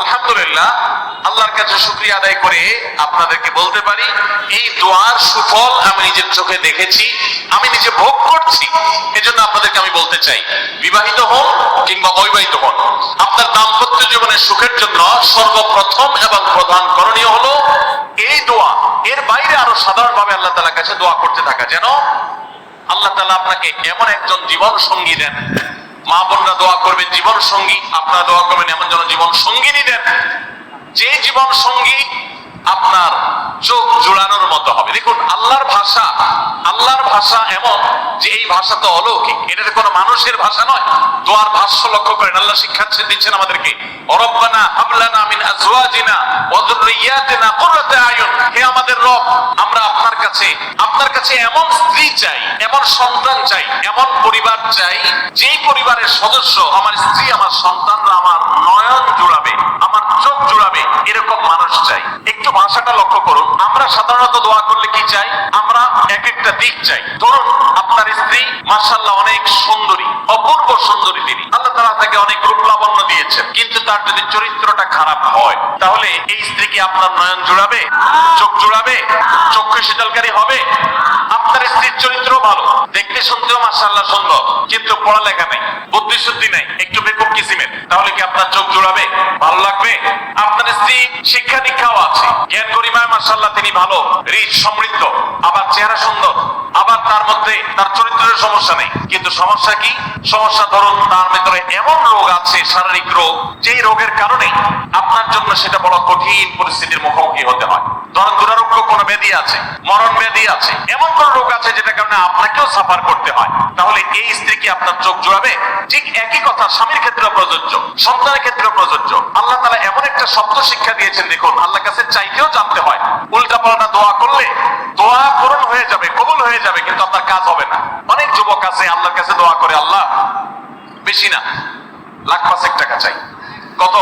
আলহামদুলিল্লাহ, আল্লাহর কাছে শুক্রিয়া আদায় করে আপনাদেরকে বলতে পারি, এই দোয়ার সুফল আমি নিজের চোখে দেখেছি, আমি নিজে ভোগ করছি, এজন্য আপনাদেরকে আমি বলতে চাই, বিবাহিত হন কিংবা অবিবাহিত হন, আপনার দাম্পত্য জীবনের সুখের জন্য সর্বপ্রথম এবং প্রধান করণীয় হলো এই দোয়া। এর বাইরে আরও সাধারণভাবে আল্লাহ তাআলার কাছে দোয়া করতে থাকা। যেন আল্লাহ তালা আপনাকে এমন একজন জীবন সঙ্গী দেন মা বোনরা দোয়া করবেন জীবন সঙ্গী আপনারা দোয়া করবেন, এমন যেন জীবন সঙ্গিনী দেন যে জীবন সঙ্গী আপনার চোখ জোড়ানোর মতো হবে। দেখুন, আল্লাহর ভাষা আল্লাহর ভাষা এমন যে এই ভাষা তো অলৌকিক। এটা তো কোনো মানুষের ভাষা নয়। দোয়ার ভাষ্য লক্ষ্য করেন। আল্লাহ শিক্ষা দিচ্ছেন আমাদেরকে। অরব্বানা হাবলানা মিন আজওয়াজিনা আয়ুন। হে আমাদের রব, আমরা আপনার কাছে আপনার কাছে এমন স্ত্রী চাই, এমন সন্তান চাই, এমন পরিবার চাই, যেই পরিবারের সদস্য, আমার স্ত্রী, আমার সন্তানরা আমার ভাষাটা লক্ষ্য করুন। আমরা সাধারণত দোয়া করলে কি চাই? আমরা এক একটা দিক চাই। ধরুন, আপনার স্ত্রী মার্শাল্লাহ অনেক সুন্দরী, অপূর্ব সুন্দরী তিনি। আল্লাহ তাকে অনেক দিয়েছেন। কিন্তু তার যদি চরিত্রটা খারাপ হয়, তাহলে এই স্ত্রী কি আপনার নয়ন জুড়াবে? চোখ জুড়াবে? চক্ষু শীতলকারী হবে? আপনার স্ত্রীর চরিত্র ভালো। দেখতে শুনতেও মার্শাল্লাহ সুন্দর, কিন্তু পড়ালেখা নেই বুদ্ধি নেই, একটু বেকুব কিসিমের। তাহলে কি আপনার চোখ জুড়াবে? ভালো লাগবে? শিক্ষা দীক্ষাও আছে। জ্ঞান মার্শাল্লাহ তিনি ভালো রিচ সমৃদ্ধ, আবার চেহারা সুন্দর, আবার তার মধ্যে তার চরিত্রের সমস্যা নেই। কিন্তু সমস্যা কি? সমস্যা ধরুন তার ভিতরে এমন রোগ আছে, শারীরিক রোগ, যেই রোগের কারণে আপনার জন্য সেটা বড় কঠিন পরিস্থিতির মুখোমুখি হতে হয়। ধরুন দুরারোগ্য কোনো ব্যাধি আছে, মরণ ব্যাধি আছে, এমন কোন রোগ আছে যেটা কারণে আপনাকেও সাফার করতে হয়। তাহলে এই স্ত্রী কি আপনার চোখ জোড়াবে? ঠিক একই কথা, স্বামীর ক্ষেত্রে প্রযোজ্য, সন্তানের ক্ষেত্রে প্রযোজ্য। আল্লাহ তালা এমন একটা শব্দ শিক্ষা দিয়েছেন, দেখুন আল্লাহ কাছে চাইতেও জানতে হয়। উল্টা পাল্টা দোয়া করলে দোয়া পূরণ হয়ে যাবে, কবুল হয়ে যাবে, কিন্তু আপনার কাজ হবে না। অনেক যুবক আছে, আল্লাহর কাছে দোয়া করে, আল্লাহ, বেশি না, লাখ পাঁচেক টাকা চাই। কত?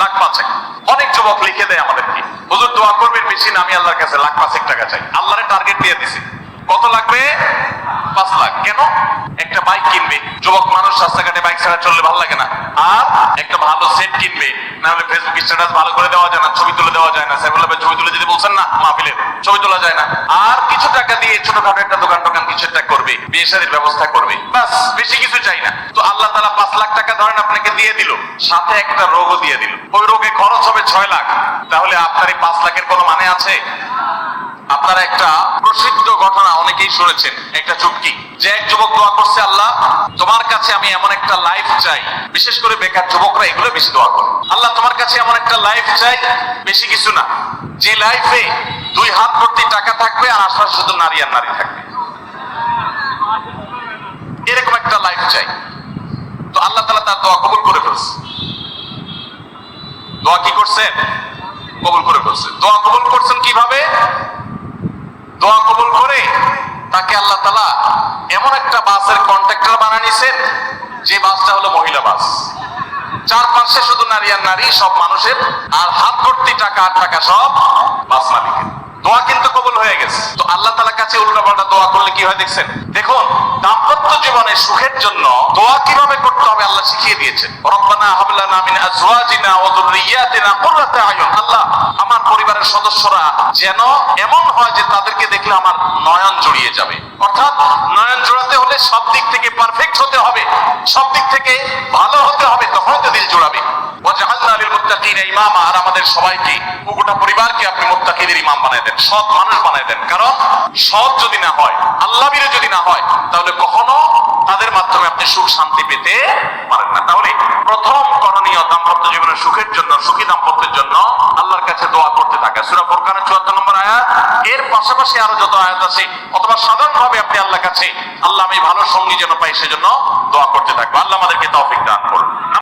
লাখ পাঁচেক। অনেক যুবক লিখে দেয় আমাদেরকে, হুজুর, দোয়া করবেন বেশি না, আমি আল্লাহর কাছে লাখ পাঁচেক টাকা চাই। আল্লাহরে টার্গেট দিয়ে দিছি। কত লাগবে? পাঁচ লাখ। কেন? একটা বাইক কিনবে। যুবক মানুষ রাস্তাঘাটে বাইক ছাড়া চললে ভালো লাগে না। আর একটা ভালো সেট কিনবে। ফেসবুক স্ট্যাটাস ভালো করে দেওয়া যায় না, ছবি তুলে দেওয়া যায় না। ছবি তুলে বলছেন না, মাহফিলের ছবি তোলা যায় না। আর কিছু টাকা দিয়ে ছোটখাটো একটা দোকান টোকান কিছু একটা করবে, বিয়ে ব্যবস্থা করবে। বাস বেশি কিছু চাই না। তো আল্লাহ তালা পাঁচ লাখ টাকা ধরেন আপনাকে দিয়ে দিল। সাথে একটা রোগও দিয়ে দিল। ওই রোগে খরচ হবে ছয় লাখ। তাহলে আপনার এই পাঁচ লাখের কোনো মানে আছে? আপনারা একটা প্রসিদ্ধ ঘটনা অনেকেই শুনেছেন, একটা চুটকি। যে এক যুবক দোয়া করছে, আল্লাহ, তোমার কাছে আমি এমন একটা লাইফ চাই। বিশেষ করে বেকার যুবকরা এগুলো বেশি দোয়া করে। আল্লাহ, তোমার কাছে এমন একটা লাইফ চাই, বেশি কিছু না। যে লাইফে দুই হাত ভর্তি টাকা থাকবে আর আশপাশে শুধু নারী আর নারী থাকবে। এরকম একটা লাইফ চাই। তো আল্লাহ তালা তার দোয়া কবুল করে ফেলছে। দোয়া কি করছেন? কবুল করে ফেলছে। দোয়া কবুল করছেন কীভাবে? দোয়া কবুল করে তাকে আল্লাহ তালা এমন একটা বাসের কন্ট্রাক্টর বানিয়ে নিছেন যে বাসটা হলো মহিলা বাস। চার পাশে শুধু নারী আর নারী, সব মানুষের, আর হাত ভর্তি টাকা আর টাকা সব বাস মালিকের। দোয়া কিন্তু কবুল হয়ে গেছে। তো আল্লাহ তালার কাছে উল্টা পাল্টা দোয়া করলে কি হয় দেখছেন? দেখুন, দাম্পত্য জীবনে সুখের জন্য দোয়া কীভাবে করতে হবে আল্লাহ শিখিয়ে দিয়েছেন। রব্বানা হাবলানা মিন আজওয়াজিনা ওয়া যুররিয়াতিনা কুররাতা আয়ুন। সদস্যরা যেন এমন হয় যে তাদেরকে দেখলে আমার নয়ন জড়িয়ে যাবে। অর্থাৎ নয়ন জোড়াতে হলে সব দিক থেকে পারফেক্ট হতে হবে, সব দিক থেকে ভালো হতে হবে, তখন তো দিল জোড়াবে। হয়, আল্লাহ যদি না হয়, তাহলে কখনো তাদের মাধ্যমে আপনি সুখ শান্তি পেতে পারেন না। তাহলে প্রথম করণীয় দাম্পত্য জীবনের সুখের জন্য, সুখী দাম্পত্যের জন্য আল্লাহর কাছে দোয়া করতে থাকে। সুরা ফুরকানের 74 নম্বর আয়াত, এর পাশাপাশি আরও যত আয়াত আছে, অথবা সাধারণভাবে আপনি আল্লাহর কাছে, আল্লাহ আমি ভালো সঙ্গী যেন পাই সেজন্য দোয়া করতে থাকব। আল্লাহ আমাদেরকে তৌফিক দান করুন।